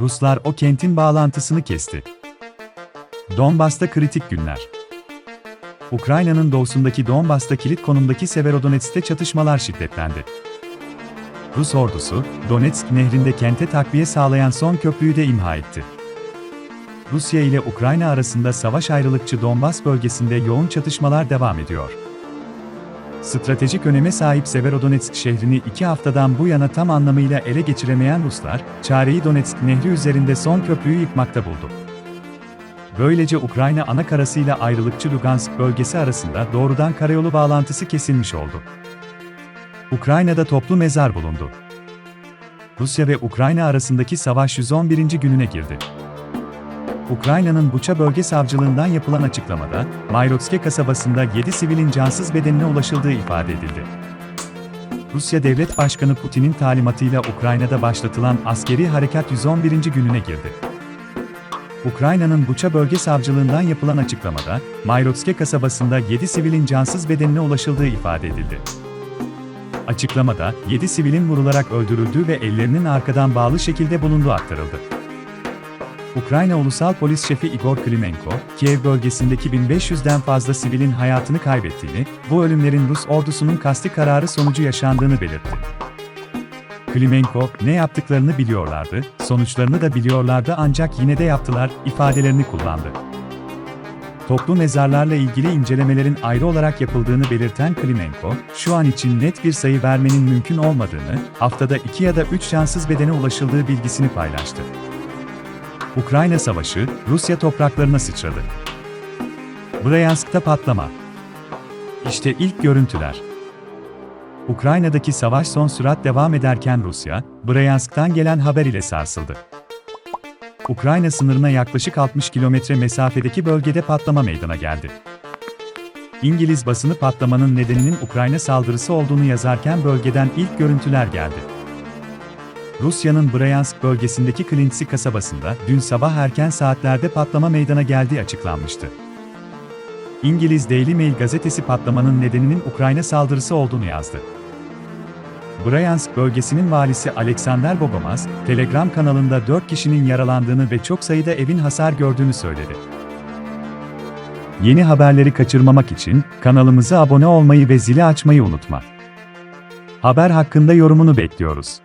Ruslar o kentin bağlantısını kesti. Donbas'ta kritik günler. Ukrayna'nın doğusundaki Donbas'ta kilit konumdaki Severodonetsk'te çatışmalar şiddetlendi. Rus ordusu, Donetsk nehrinde kente takviye sağlayan son köprüyü de imha etti. Rusya ile Ukrayna arasında savaş ayrılıkçı Donbas bölgesinde yoğun çatışmalar devam ediyor. Stratejik öneme sahip Severodonetsk şehrini iki haftadan bu yana tam anlamıyla ele geçiremeyen Ruslar, çareyi Donetsk nehri üzerinde son köprüyü yıkmakta buldu. Böylece Ukrayna ana karasıyla ayrılıkçı Lugansk bölgesi arasında doğrudan karayolu bağlantısı kesilmiş oldu. Ukrayna'da toplu mezar bulundu. Rusya ve Ukrayna arasındaki savaş 111. gününe girdi. Ukrayna'nın Buça Bölge Savcılığından yapılan açıklamada, Mayrotske kasabasında 7 sivilin cansız bedenine ulaşıldığı ifade edildi. Rusya Devlet Başkanı Putin'in talimatıyla Ukrayna'da başlatılan askeri harekat 111. gününe girdi. Ukrayna'nın Buça Bölge Savcılığından yapılan açıklamada, Mayrotske kasabasında 7 sivilin cansız bedenine ulaşıldığı ifade edildi. Açıklamada, 7 sivilin vurularak öldürüldüğü ve ellerinin arkadan bağlı şekilde bulunduğu aktarıldı. Ukrayna Ulusal Polis Şefi Igor Klimenko, Kiev bölgesindeki 1500'den fazla sivilin hayatını kaybettiğini, bu ölümlerin Rus ordusunun kasti kararı sonucu yaşandığını belirtti. Klimenko, ne yaptıklarını biliyorlardı, sonuçlarını da biliyorlardı ancak yine de yaptılar, ifadelerini kullandı. Toplu mezarlarla ilgili incelemelerin ayrı olarak yapıldığını belirten Klimenko, şu an için net bir sayı vermenin mümkün olmadığını, haftada 2 ya da 3 cansız bedene ulaşıldığı bilgisini paylaştı. Ukrayna Savaşı, Rusya topraklarına sıçradı. Bryansk'ta patlama. İşte ilk görüntüler. Ukrayna'daki savaş son sürat devam ederken Rusya, Bryansk'tan gelen haber ile sarsıldı. Ukrayna sınırına yaklaşık 60 kilometre mesafedeki bölgede patlama meydana geldi. İngiliz basını patlamanın nedeninin Ukrayna saldırısı olduğunu yazarken bölgeden ilk görüntüler geldi. Rusya'nın Bryansk bölgesindeki Klintsy kasabasında dün sabah erken saatlerde patlama meydana geldiği açıklanmıştı. İngiliz Daily Mail gazetesi patlamanın nedeninin Ukrayna saldırısı olduğunu yazdı. Bryansk bölgesinin valisi Alexander Bogomaz, Telegram kanalında 4 kişinin yaralandığını ve çok sayıda evin hasar gördüğünü söyledi. Yeni haberleri kaçırmamak için kanalımıza abone olmayı ve zili açmayı unutma. Haber hakkında yorumunu bekliyoruz.